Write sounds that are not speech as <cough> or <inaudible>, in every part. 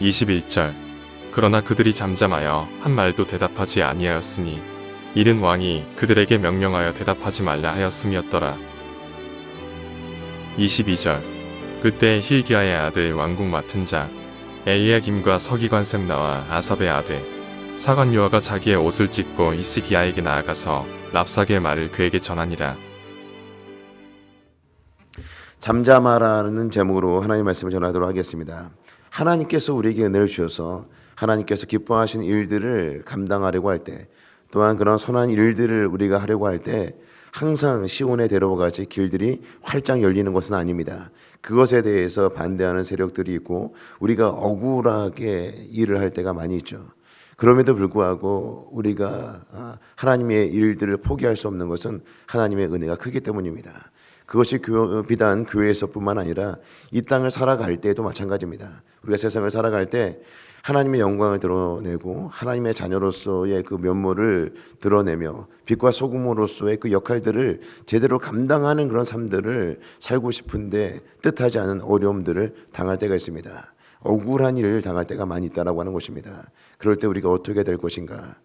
21절 그러나 그들이 잠잠하여 한 말도 대답하지 아니하였으니 이른 왕이 그들에게 명령하여 대답하지 말라 하였음이었더라. 22절 그때 힐기야의 아들 왕국 맡은 자 엘리야김과 서기관셈 나와 아삽의 아들 사관 요아가 자기의 옷을 찢고 이스기야에게 나아가서 랍사게의 말을 그에게 전하니라. 잠잠하라는 제목으로 하나님 말씀을 전하도록 하겠습니다. 하나님께서 우리에게 은혜를 주셔서 하나님께서 기뻐하신 일들을 감당하려고 할 때, 또한 그런 선한 일들을 우리가 하려고 할 때 항상 시온의 대로와 같이 길들이 활짝 열리는 것은 아닙니다. 그것에 대해서 반대하는 세력들이 있고 우리가 억울하게 일을 할 때가 많이 있죠. 그럼에도 불구하고 우리가 아, 하나님의 일들을 포기할 수 없는 것은 하나님의 은혜가 크기 때문입니다. 그것이 교- 비단 교회에서뿐만 아니라 이 땅을 살아갈 때도 마찬가지입니다. 우리가 세상을 살아갈 때 하나님의 영광을 드러내고 하나님의 자녀로서의 그 면모를 드러내며 빛과 소금으로서의 그 역할들을 제대로 감당하는 그런 삶들을 살고 싶은데 뜻하지 않은 어려움들을 당할 때가 있습니다. 억울한 일을 당할 때가 많이 있다라고 하는 것입니다. 그럴 때 우리가 어떻게 될 것인가?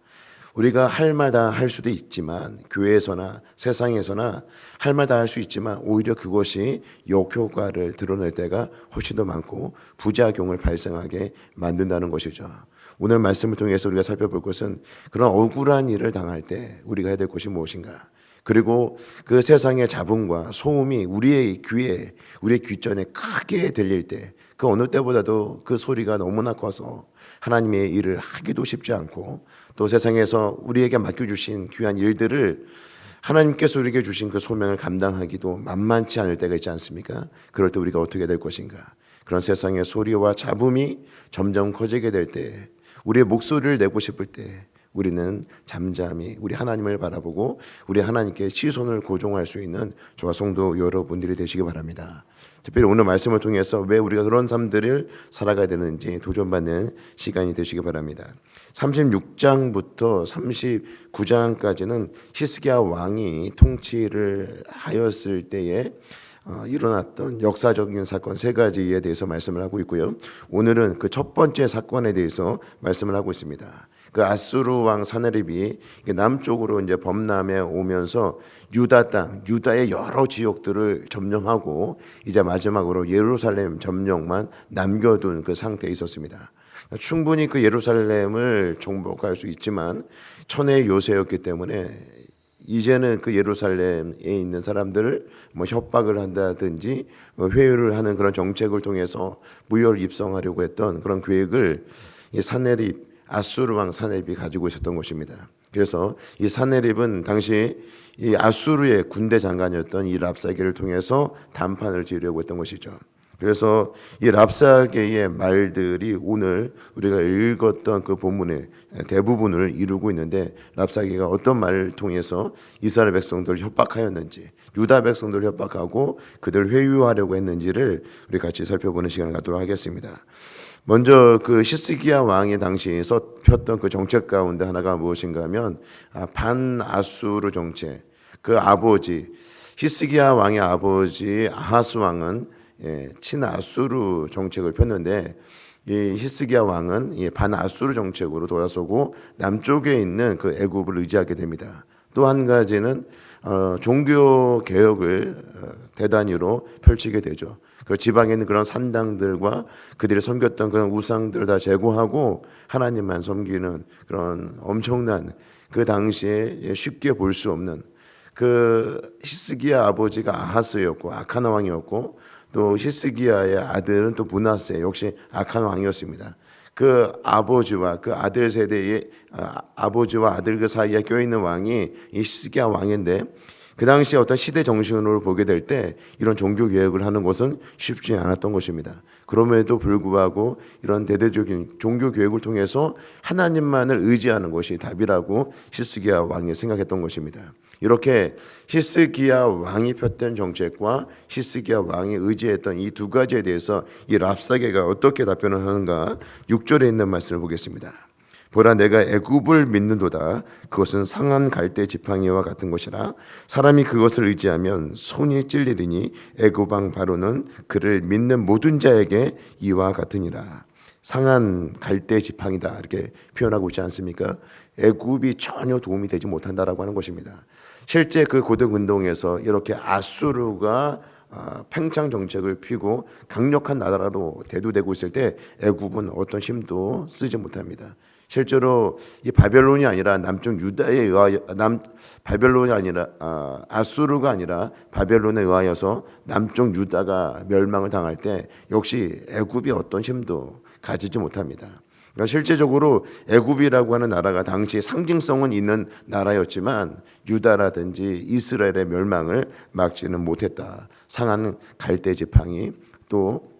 우리가 할 말 다 할 수도 있지만 교회에서나 세상에서나 할 말 다 할 수 있지만 오히려 그것이 역효과를 드러낼 때가 훨씬 더 많고 부작용을 발생하게 만든다는 것이죠. 오늘 말씀을 통해서 우리가 살펴볼 것은 그런 억울한 일을 당할 때 우리가 해야 될 것이 무엇인가? 그리고 그 세상의 잡음과 소음이 우리의 귀에, 우리의 귀전에 크게 들릴 때, 그 어느 때보다도 그 소리가 너무나 커서 하나님의 일을 하기도 쉽지 않고 또 세상에서 우리에게 맡겨주신 귀한 일들을 하나님께서 우리에게 주신 그 소명을 감당하기도 만만치 않을 때가 있지 않습니까? 그럴 때 우리가 어떻게 될 것인가? 그런 세상의 소리와 잡음이 점점 커지게 될 때, 우리의 목소리를 내고 싶을 때, 우리는 잠잠히 우리 하나님을 바라보고 우리 하나님께 시선을 고정할 수 있는 저와 성도 여러분들이 되시기 바랍니다. 특별히 오늘 말씀을 통해서 왜 우리가 그런 삶들을 살아가야 되는지 도전받는 시간이 되시기 바랍니다. 36장부터 39장까지는 히스기야 왕이 통치를 하였을 때에 어, 일어났던 역사적인 사건 세 가지에 대해서 말씀을 하고 있고요. 오늘은 그 첫 번째 사건에 대해서 말씀을 하고 있습니다. 그 아수르 왕 사네립이 남쪽으로 이제 범람해 오면서 유다 땅, 유다의 여러 지역들을 점령하고 이제 마지막으로 예루살렘 점령만 남겨둔 그 상태에 있었습니다. 충분히 그 예루살렘을 정복할 수 있지만 천의 요새였기 때문에 이제는 그 예루살렘에 있는 사람들을 뭐 협박을 한다든지 뭐 회유를 하는 그런 정책을 통해서 무혈 입성하려고 했던 그런 계획을 이 사네립 아수르 왕 사네립이 가지고 있었던 것입니다. 그래서 이 사네립은 당시 이 아수르의 군대 장관이었던 이 랍사게를 통해서 담판을 지으려고 했던 것이죠. 그래서 이 랍사게의 말들이 오늘 우리가 읽었던 그 본문의 대부분을 이루고 있는데 랍사게가 어떤 말을 통해서 이스라엘 백성들을 협박하였는지 유다 백성들을 협박하고 그들을 회유하려고 했는지를 우리 같이 살펴보는 시간을 갖도록 하겠습니다. 먼저 그 시스기야 왕이 당시 폈던 그 정책 가운데 하나가 무엇인가 하면 아, 반아수르 정책. 그 아버지 히스기야 왕의 아버지 아하스 왕은 예, 친아수르 정책을 폈는데 이 히스기야 왕은 이 반아수르 정책으로 돌아서고 남쪽에 있는 그 애굽을 의지하게 됩니다. 또 한 가지는 어, 종교 개혁을 어, 대단위로 펼치게 되죠. 그 지방에 있는 그런 산당들과 그들이 섬겼던 그런 우상들을 다 제거하고 하나님만 섬기는 그런 엄청난 그 당시에 쉽게 볼 수 없는 그 히스기야 아버지가 아하스였고 아칸 왕이었고 또 히스기야의 아들은 또 문하세 역시 아칸 왕이었습니다. 그 아버지와 그 아들 세대의 아, 아버지와 아들 그 사이에 껴 있는 왕이 이 히스기야 왕인데 그 당시에 어떤 시대 정신으로 보게 될 때 이런 종교 개혁을 하는 것은 쉽지 않았던 것입니다. 그럼에도 불구하고 이런 대대적인 종교 개혁을 통해서 하나님만을 의지하는 것이 답이라고 히스기야 왕이 생각했던 것입니다. 이렇게 히스기야 왕이 폈던 정책과 히스기야 왕이 의지했던 이 두 가지에 대해서 이 랍사게가 어떻게 답변을 하는가 6절에 있는 말씀을 보겠습니다. 보라 내가 애굽을 믿는도다 그것은 상한 갈대 지팡이와 같은 것이라 사람이 그것을 의지하면 손이 찔리리니 애굽 왕 바로는 그를 믿는 모든 자에게 이와 같으니라 상한 갈대 지팡이다 이렇게 표현하고 있지 않습니까? 애굽이 전혀 도움이 되지 못한다라고 하는 것입니다. 실제 그 고등 운동에서 이렇게 아수르가 아, 팽창 정책을 피고 강력한 나라로 대두되고 있을 때 애굽은 어떤 힘도 쓰지 못합니다. 실제로 이 바벨론이 아니라 남쪽 유다에 의하여 남 바벨론이 아니라 아, 아수르가 아니라 바벨론에 의하여서 남쪽 유다가 멸망을 당할 때 역시 애굽이 어떤 힘도 가지지 못합니다. 그러니까 실제적으로 애굽이라고 하는 나라가 당시 상징성은 있는 나라였지만 유다라든지 이스라엘의 멸망을 막지는 못했다. 상한 갈대 지팡이 또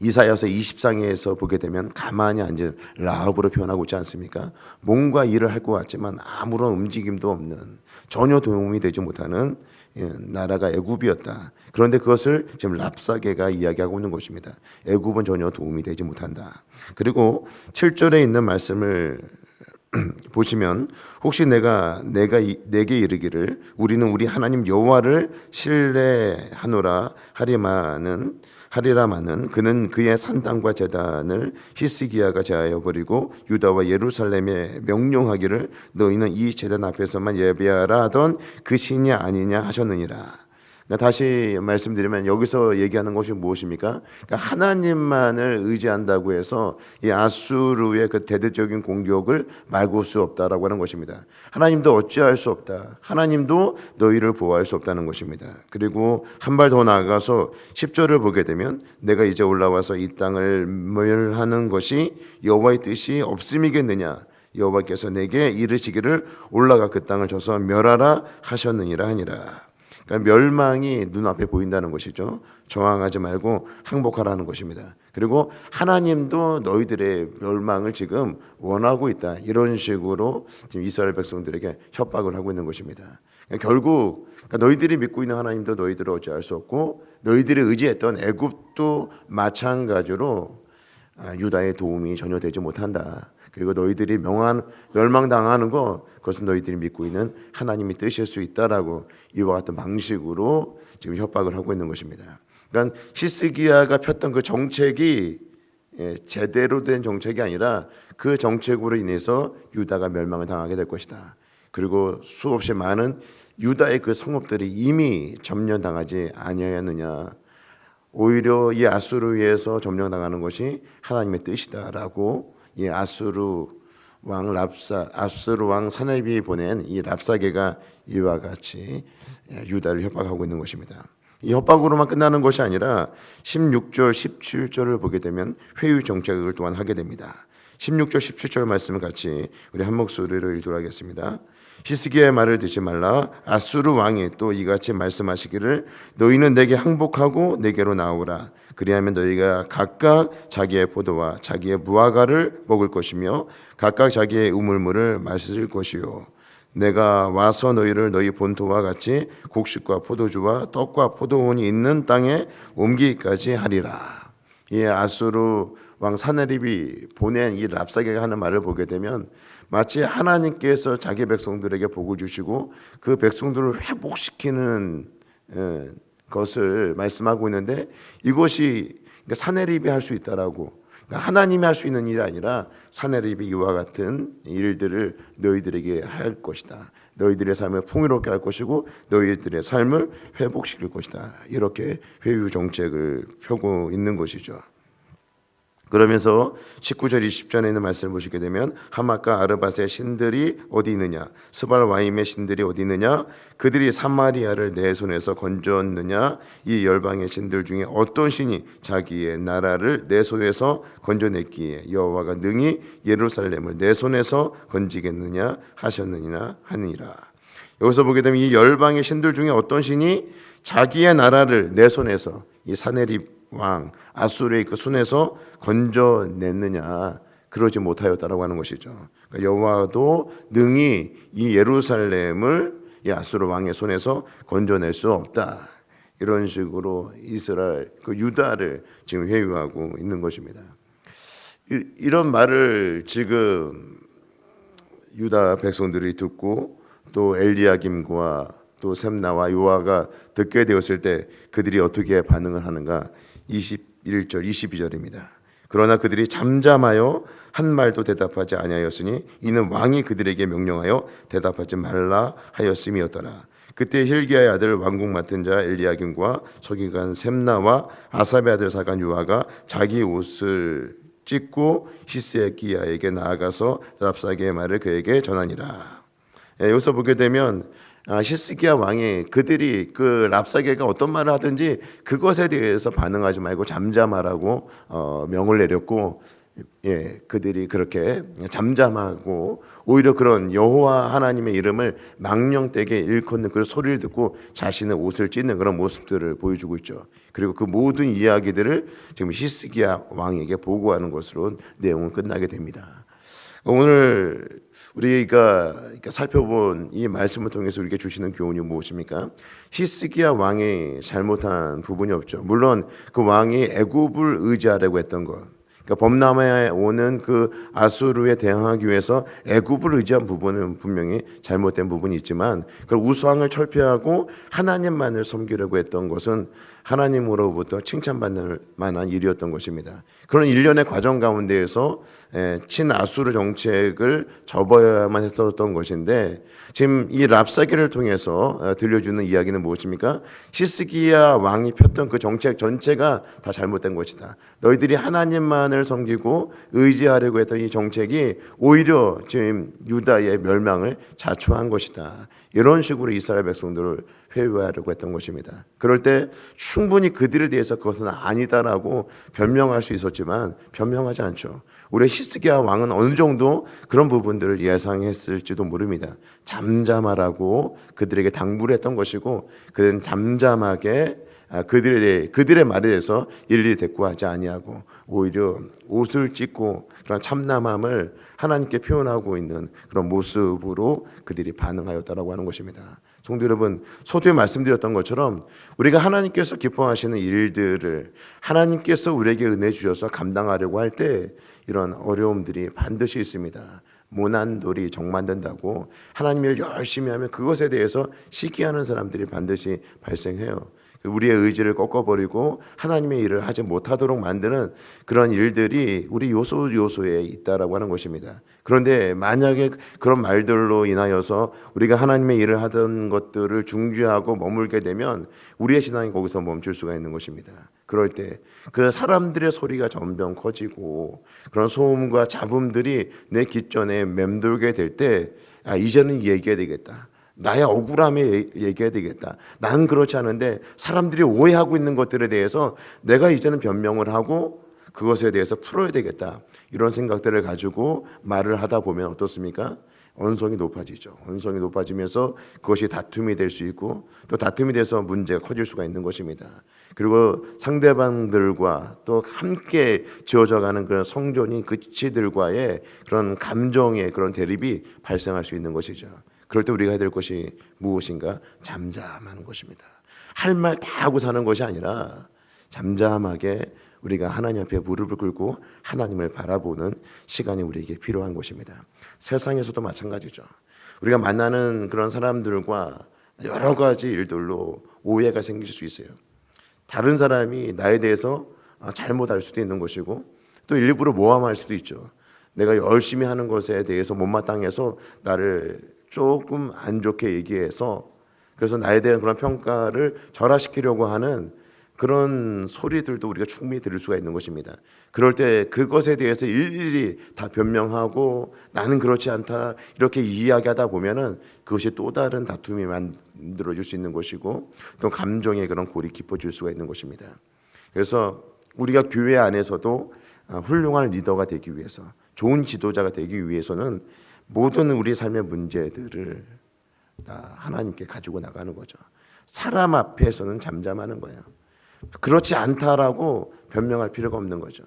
이사야서 20장에서 보게 되면 가만히 앉은 라합으로 표현하고 있지 않습니까? 뭔가 일을 할 것 같지만 아무런 움직임도 없는 전혀 도움이 되지 못하는 예, 나라가 애굽이었다. 그런데 그것을 지금 랍사게가 이야기하고 있는 것입니다. 애굽은 전혀 도움이 되지 못한다. 그리고 7절에 있는 말씀을 <clears throat> 보시면 혹시 내가 내가 이- 내게 이르기를 우리는 우리 하나님 여호와를 신뢰하노라 하리마는 하리라마는 그는 그의 산당과 제단을 히스기야가 제하여 버리고 유다와 예루살렘에 명령하기를 너희는 이 제단 앞에서만 예배하라 하던 그 신이 아니냐 하셨느니라. 그러니까 다시 말씀드리면 여기서 얘기하는 것이 무엇입니까? 그러니까 하나님만을 의지한다고 해서 이 아수르의 그 대대적인 공격을 막을 수 없다라고 하는 것입니다. 하나님도 어찌할 수 없다. 하나님도 너희를 보호할 수 없다는 것입니다. 그리고 한 발 더 나아가서 10절을 보게 되면 내가 이제 올라와서 이 땅을 멸하는 것이 여호와의 뜻이 없음이겠느냐? 여호와께서 내게 이르시기를 올라가 그 땅을 쳐서 멸하라 하셨느니라 하니라. 그러니까 멸망이 눈앞에 보인다는 것이죠. 저항하지 말고 항복하라는 것입니다. 그리고 하나님도 너희들의 멸망을 지금 원하고 있다. 이런 식으로 지금 이스라엘 백성들에게 협박을 하고 있는 것입니다. 그러니까 결국 그러니까 너희들이 믿고 있는 하나님도 너희들을 어찌할 수 없고 너희들이 의지했던 애굽도 마찬가지로 아, 유다의 도움이 전혀 되지 못한다. 그리고 너희들이 명한 멸망당하는 거 그것은 너희들이 믿고 있는 하나님의 뜻일 수 있다라고 이와 같은 방식으로 지금 협박을 하고 있는 것입니다. 그러니까 히스기야가 폈던 그 정책이 예, 제대로 된 정책이 아니라 그 정책으로 인해서 유다가 멸망을 당하게 될 것이다. 그리고 수없이 많은 유다의 그 성읍들이 이미 점령당하지 아니하였느냐. 오히려 이 아수르에서 점령당하는 것이 하나님의 뜻이다라고 이 아수르 왕 랍사 아수르 왕 사네비 보낸 이 랍사게가 이와 같이 예, 유다를 협박하고 있는 것입니다. 이 협박으로만 끝나는 것이 아니라 16절 17절을 보게 되면 회유 정책을 또한 하게 됩니다. 16절 17절 말씀을 같이 우리 한 목소리로 읽도록 하겠습니다. 히스기야의 말을 듣지 말라. 아수르 왕이 또 이같이 말씀하시기를 너희는 내게 항복하고 내게로 나오라. 그리하면 너희가 각각 자기의 포도와 자기의 무화과를 먹을 것이며 각각 자기의 우물물을 마실 것이요. 내가 와서 너희를 너희 본토와 같이 곡식과 포도주와 떡과 포도원이 있는 땅에 옮기기까지 하리라. 이 아수르 왕 사네립이 보낸 이 랍사게가 하는 말을 보게 되면 마치 하나님께서 자기 백성들에게 복을 주시고 그 백성들을 회복시키는 예, 것을 말씀하고 있는데 이것이 그러니까 사네립이 할 수 있다라고 그러니까 하나님이 할 수 있는 일이 아니라 사내립이 이와 같은 일들을 너희들에게 할 것이다. 너희들의 삶을 풍요롭게 할 것이고 너희들의 삶을 회복시킬 것이다. 이렇게 회유 정책을 펴고 있는 것이죠. 그러면서 19절 20절에 있는 말씀을 보시게 되면 하마카 아르밧의 신들이 어디 있느냐? 스발 와임의 신들이 어디 있느냐? 그들이 사마리아를 내 손에서 건졌느냐? 이 열방의 신들 중에 어떤 신이 자기의 나라를 내 손에서 건져냈기에 여호와가 능히 예루살렘을 내 손에서 건지겠느냐 하셨느니라 하느니라. 여기서 보게 되면 이 열방의 신들 중에 어떤 신이 자기의 나라를 내 손에서 이 사네립 왕 아수르의 그 손에서 건져냈느냐 그러지 못하였다라고 하는 것이죠. 그러니까 여호와도 능히 이 예루살렘을 이 아수르 왕의 손에서 건져낼 수 없다. 이런 식으로 이스라엘 그 유다를 지금 회유하고 있는 것입니다. 이- 이런 말을 지금 유다 백성들이 듣고 또 엘리야김과 또 셈나와 요아가 듣게 되었을 때 그들이 어떻게 반응을 하는가 21절 22절입니다. 그러나 그들이 잠잠하여 한 말도 대답하지 아니하였으니 이는 왕이 그들에게 명령하여 대답하지 말라 하였음이었더라. 그때 힐기야의 아들 왕궁 맡은 자 엘리야김과 서기관 셈나와 아삽의 아들 사간 유아가 자기 옷을 찢고 히스기야에게 나아가서 랍사게의 말을 그에게 전하니라. 예, 여기서 보게 되면 아, 히스기야 왕이 그들이 그 랍사게가 어떤 말을 하든지 그것에 대해서 반응하지 말고 잠잠하라고 어, 명을 내렸고 예, 그들이 그렇게 잠잠하고 오히려 그런 여호와 하나님의 이름을 망령되게 일컫는 그 소리를 듣고 자신의 옷을 찢는 그런 모습들을 보여주고 있죠. 그리고 그 모든 이야기들을 지금 히스기야 왕에게 보고하는 것으로 내용은 끝나게 됩니다. 오늘 우리가 이렇게 살펴본 이 말씀을 통해서 우리에게 주시는 교훈이 무엇입니까? 히스기야 왕이 잘못한 부분이 없죠. 물론 그 왕이 애굽을 의지하려고 했던 것. 그러니까 범람에 오는 그 아수르에 대항하기 위해서 애굽을 의지한 부분은 분명히 잘못된 부분이 있지만 그 우상을 철폐하고 하나님만을 섬기려고 했던 것은 하나님으로부터 칭찬받는 만한 일이었던 것입니다. 그런 일련의 과정 가운데에서 에, 친아수르 정책을 접어야만 했었던 것인데 지금 이 랍사기를 통해서 어, 들려주는 이야기는 무엇입니까? 히스기야 왕이 폈던 그 정책 전체가 다 잘못된 것이다. 너희들이 하나님만을 섬기고 의지하려고 했던 이 정책이 오히려 지금 유다의 멸망을 자초한 것이다. 이런 식으로 이스라엘 백성들을 회유하려고 했던 것입니다. 그럴 때 충분히 그들에 대해서 그것은 아니다라고 변명할 수 있었지만 변명하지 않죠. 우리 히스기야 왕은 어느 정도 그런 부분들을 예상했을지도 모릅니다. 잠잠하라고 그들에게 당부를 했던 것이고 그는 잠잠하게 아, 그들에 대해 그들의 말에 대해서 일일이 대꾸하지 아니하고 오히려 옷을 찢고 그런 참남함을 하나님께 표현하고 있는 그런 모습으로 그들이 반응하였다라고 하는 것입니다. 성도 여러분, 소두에 말씀드렸던 것처럼 우리가 하나님께서 기뻐하시는 일들을 하나님께서 우리에게 은혜 주셔서 감당하려고 할 때 이런 어려움들이 반드시 있습니다. 모난 돌이 정 만든다고 하나님 일 열심히 하면 그것에 대해서 시기하는 사람들이 반드시 발생해요. 우리의 의지를 꺾어버리고 하나님의 일을 하지 못하도록 만드는 그런 일들이 우리 요소 요소에 있다라고 하는 것입니다. 그런데 만약에 그런 말들로 인하여서 우리가 하나님의 일을 하던 것들을 중지하고 머물게 되면 우리의 신앙이 거기서 멈출 수가 있는 것입니다. 그럴 때 그 사람들의 소리가 점점 커지고 그런 소음과 잡음들이 내 귓전에 맴돌게 될 때 아, 이제는 얘기해야 되겠다. 나의 억울함에 얘기해야 되겠다. 난 그렇지 않은데 사람들이 오해하고 있는 것들에 대해서 내가 이제는 변명을 하고 그것에 대해서 풀어야 되겠다. 이런 생각들을 가지고 말을 하다 보면 어떻습니까? 언성이 높아지죠. 언성이 높아지면서 그것이 다툼이 될 수 있고 또 다툼이 돼서 문제가 커질 수가 있는 것입니다. 그리고 상대방들과 또 함께 지어져가는 그런 성전인 그치들과의 그런 감정의 그런 대립이 발생할 수 있는 것이죠. 그럴 때 우리가 해야 될 것이 무엇인가? 잠잠하는 것입니다. 할 말 다 하고 사는 것이 아니라 잠잠하게 우리가 하나님 앞에 무릎을 꿇고 하나님을 바라보는 시간이 우리에게 필요한 것입니다. 세상에서도 마찬가지죠. 우리가 만나는 그런 사람들과 여러 가지 일들로 오해가 생길 수 있어요. 다른 사람이 나에 대해서 잘못 알 수도 있는 것이고 또 일부러 모함할 수도 있죠. 내가 열심히 하는 것에 대해서 못마땅해서 나를 조금 안 좋게 얘기해서 그래서 나에 대한 그런 평가를 절하시키려고 하는 그런 소리들도 우리가 충분히 들을 수가 있는 것입니다. 그럴 때 그것에 대해서 일일이 다 변명하고 나는 그렇지 않다 이렇게 이야기하다 보면은 그것이 또 다른 다툼이 만들어질 수 있는 것이고 또 감정의 그런 골이 깊어질 수가 있는 것입니다. 그래서 우리가 교회 안에서도 아, 훌륭한 리더가 되기 위해서 좋은 지도자가 되기 위해서는 모든 우리 삶의 문제들을 다 하나님께 가지고 나가는 거죠. 사람 앞에서는 잠잠하는 거예요. 그렇지 않다라고 변명할 필요가 없는 거죠.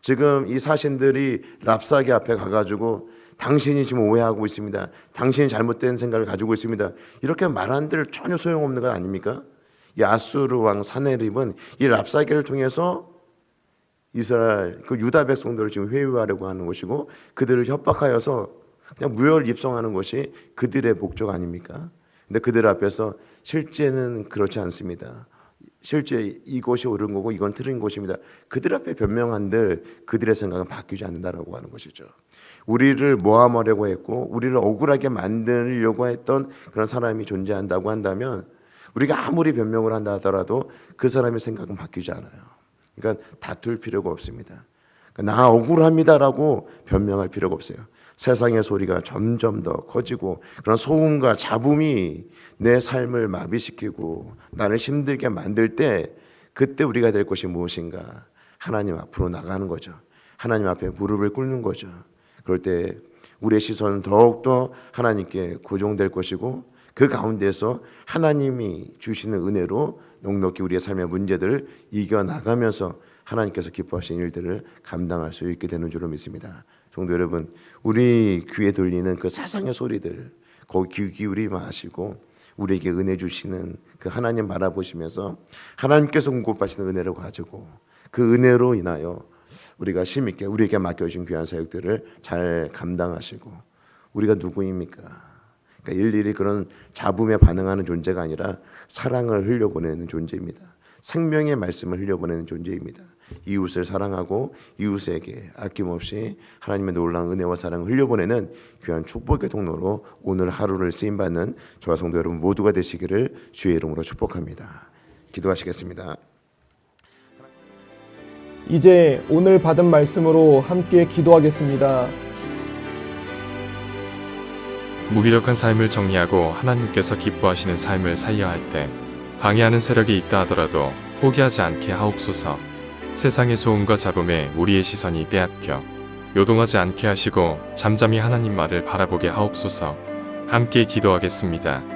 지금 이 사신들이 랍사기 앞에 가가지고 당신이 지금 오해하고 있습니다. 당신이 잘못된 생각을 가지고 있습니다. 이렇게 말한들 전혀 소용없는 것 아닙니까? 이 아수르 왕 사네립은 이 랍사기를 통해서 이스라엘 그 유다 백성들을 지금 회유하려고 하는 것이고 그들을 협박하여서 그냥 무혈 입성하는 것이 그들의 목적 아닙니까? 근데 그들 앞에서 실제는 그렇지 않습니다. 실제 이곳이 옳은 거고 이건 틀린 곳입니다. 그들 앞에 변명한들 그들의 생각은 바뀌지 않는다라고 하는 것이죠. 우리를 모함하려고 했고 우리를 억울하게 만들려고 했던 그런 사람이 존재한다고 한다면 우리가 아무리 변명을 한다 하더라도 그 사람의 생각은 바뀌지 않아요. 그러니까 다툴 필요가 없습니다. 그러니까 나 억울합니다라고 변명할 필요가 없어요. 세상의 소리가 점점 더 커지고 그런 소음과 잡음이 내 삶을 마비시키고 나를 힘들게 만들 때 그때 우리가 될 것이 무엇인가? 하나님 앞으로 나가는 거죠. 하나님 앞에 무릎을 꿇는 거죠. 그럴 때 우리의 시선은 더욱더 하나님께 고정될 것이고 그 가운데서 하나님이 주시는 은혜로 넉넉히 우리의 삶의 문제들을 이겨 나가면서 하나님께서 기뻐하신 일들을 감당할 수 있게 되는 줄로 믿습니다. 성도 여러분, 우리 귀에 들리는 그 세상의 소리들 거기 귀 기울이 마시고 우리에게 은혜 주시는 그 하나님 바라보시면서 하나님께서 공급하시는 은혜를 가지고 그 은혜로 인하여 우리가 힘 있게 우리에게 맡겨진 귀한 사역들을 잘 감당하시고 우리가 누구입니까? 그러니까 일일이 그런 잡음에 반응하는 존재가 아니라 사랑을 흘려보내는 존재입니다. 생명의 말씀을 흘려보내는 존재입니다. 이웃을 사랑하고 이웃에게 아낌없이 하나님의 놀라운 은혜와 사랑을 흘려보내는 귀한 축복의 통로로 오늘 하루를 쓰임 받는 저와 성도 여러분 모두가 되시기를 주의 이름으로 축복합니다. 기도하시겠습니다. 이제 오늘 받은 말씀으로 함께 기도하겠습니다. 무기력한 삶을 정리하고 하나님께서 기뻐하시는 삶을 살려 할 때 방해하는 세력이 있다 하더라도 포기하지 않게 하옵소서. 세상의 소음과 잡음에 우리의 시선이 빼앗겨 요동하지 않게 하시고 잠잠히 하나님 말을 바라보게 하옵소서. 함께 기도하겠습니다.